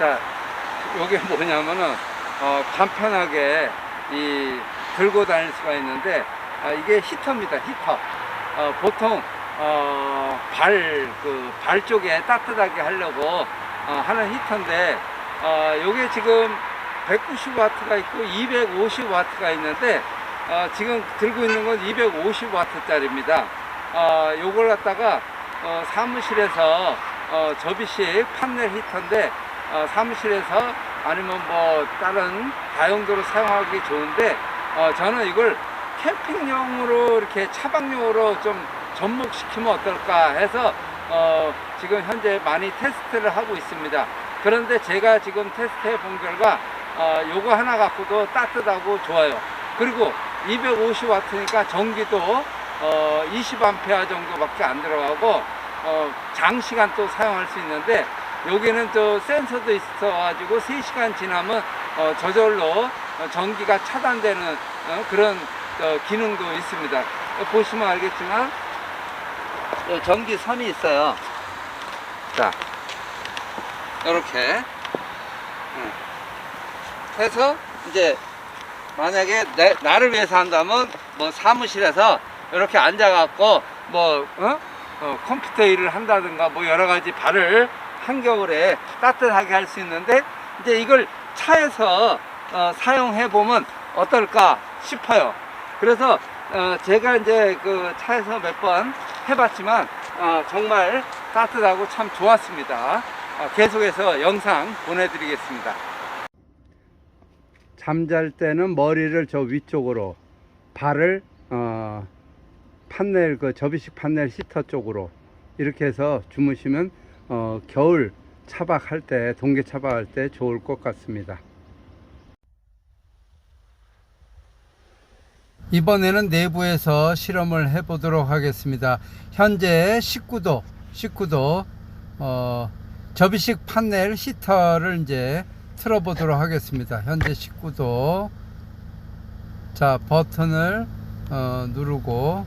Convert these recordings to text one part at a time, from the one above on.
자, 요게 뭐냐면은, 어, 간편하게 이 들고 다닐 수가 있는데, 아, 이게 히터입니다, 히터. 어, 보통, 어, 발, 그, 발 쪽에 따뜻하게 하려고, 어, 하는 히터인데, 어, 요게 지금 190와트가 있고 250와트가 있는데, 어, 지금 들고 있는 건 250와트짜리입니다. 어, 요걸 갖다가, 어, 사무실에서, 어, 접이식 판넬 히터인데, 어, 사무실에서 아니면 뭐 다른 다용도로 사용하기 좋은데, 어, 저는 이걸 캠핑용으로 이렇게 차박용으로 좀 접목시키면 어떨까 해서 어, 지금 현재 많이 테스트를 하고 있습니다. 그런데 제가 지금 테스트해 본 결과 어, 요거 하나 갖고도 따뜻하고 좋아요. 그리고 250와트니까 전기도 어, 20A 정도밖에 안 들어가고 어, 장시간 또 사용할 수 있는데 여기는 또 센서도 있어가지고 3시간 지나면 어, 저절로 어, 전기가 차단되는 어, 그런 어, 기능도 있습니다. 어, 보시면 알겠지만 요 전기선이 있어요. 자, 이렇게 해서 이제 만약에 내, 나를 위해서 한다면 뭐 사무실에서 이렇게 앉아갖고 뭐 어? 어, 컴퓨터 일을 한다든가 뭐 여러 가지 발을 한겨울에 따뜻하게 할 수 있는데 이제 이걸 차에서 어, 사용해 보면 어떨까 싶어요. 그래서 어, 제가 이제 그 차에서 몇 번 해봤지만 어, 정말 따뜻하고 참 좋았습니다. 어, 계속해서 영상 보내드리겠습니다. 잠잘 때는 머리를 저 위쪽으로 발을 어, 판넬 그 접이식 판넬 히터 쪽으로 이렇게 해서 주무시면 어, 겨울 차박할 때 동계 차박할 때 좋을 것 같습니다. 이번에는 내부에서 실험을 해 보도록 하겠습니다. 현재 19도, 19도 어, 접이식 판넬 히터를 이제 틀어 보도록 하겠습니다. 현재 19도. 자 버튼을 어, 누르고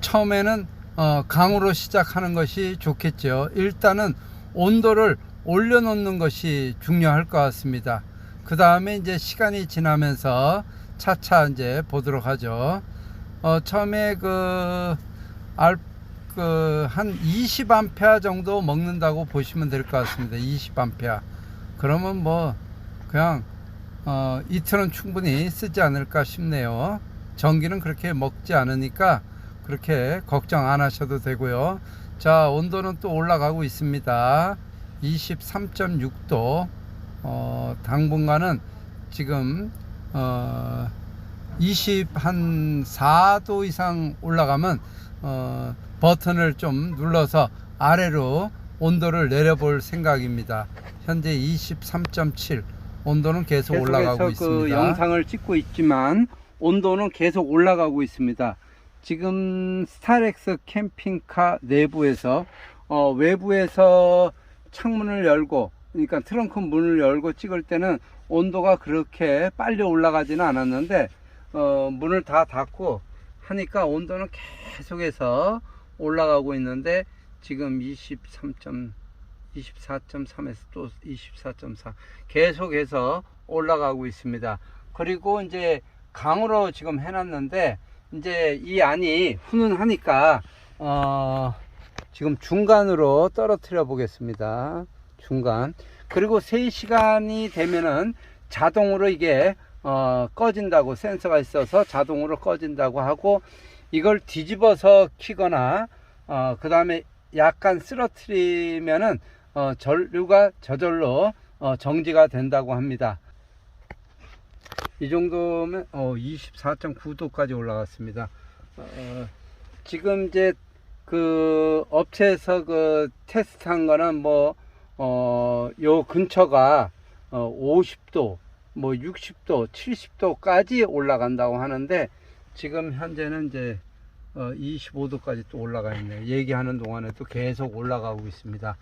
처음에는 어, 강으로 시작하는 것이 좋겠죠. 일단은 온도를 올려놓는 것이 중요할 것 같습니다. 그 다음에 이제 시간이 지나면서 차차 이제 보도록 하죠. 어, 처음에 그, 알, 그, 한 20A 정도 먹는다고 보시면 될 것 같습니다. 20A. 그러면 뭐, 그냥, 어, 이틀은 충분히 쓰지 않을까 싶네요. 전기는 그렇게 먹지 않으니까 그렇게 걱정 안 하셔도 되고요. 자, 온도는 또 올라가고 있습니다. 23.6도. 어, 당분간은 지금 어, 20한 4도 이상 올라가면 어, 버튼을 좀 눌러서 아래로 온도를 내려볼 생각입니다. 현재 23.7 온도는 계속 올라가고 있습니다. 그 영상을 찍고 있지만 온도는 계속 올라가고 있습니다. 지금 스타렉스 캠핑카 내부에서 어, 외부에서 창문을 열고 그러니까 트렁크 문을 열고 찍을 때는 온도가 그렇게 빨리 올라가지는 않았는데 어, 문을 다 닫고 하니까 온도는 계속해서 올라가고 있는데 지금 23. 24.3에서 또 24.4 계속해서 올라가고 있습니다. 그리고 이제 강으로 지금 해놨는데 이제 이 안이 훈훈하니까 어 지금 중간으로 떨어뜨려 보겠습니다. 중간. 그리고 3시간이 되면은 자동으로 이게 어 꺼진다고 센서가 있어서 자동으로 꺼진다고 하고 이걸 뒤집어서 키거나 어 그 다음에 약간 쓰러뜨리면은 어 전류가 저절로 어 정지가 된다고 합니다. 이 정도면 어 24.9도까지 올라갔습니다. 어, 지금 이제 그 업체에서 그 테스트한 거는 뭐 어, 요 근처가 어, 50도, 뭐 60도, 70도까지 올라간다고 하는데 지금 현재는 이제 어, 25도까지 또 올라가 있네요. 얘기하는 동안에도 계속 올라가고 있습니다.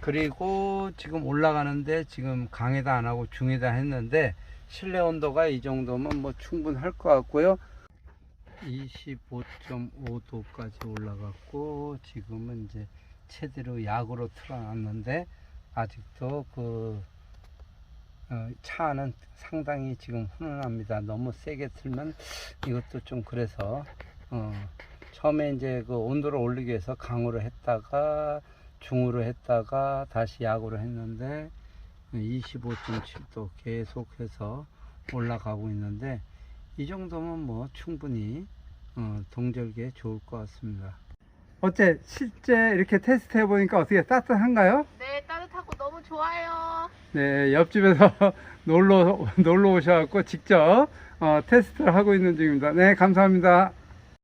그리고 지금 올라가는데 지금 강에다 안 하고 중에다 했는데 실내 온도가 이 정도면 뭐 충분할 것 같고요. 25.5도까지 올라갔고 지금은 이제 제대로 약으로 틀어놨는데 아직도 그 어, 차는 상당히 지금 훈훈합니다. 너무 세게 틀면 이것도 좀 그래서 어, 처음에 이제 그 온도를 올리기 위해서 강으로 했다가 중으로 했다가 다시 약으로 했는데 25.7도 계속해서 올라가고 있는데 이 정도면 뭐 충분히 어, 동절기에 좋을 것 같습니다. 어째 실제 이렇게 테스트 해보니까 어떻게 따뜻한가요? 네, 따뜻하고 너무 좋아요. 네, 옆집에서 놀러 놀러 오셔갖고 직접 어, 테스트를 하고 있는 중입니다. 네, 감사합니다.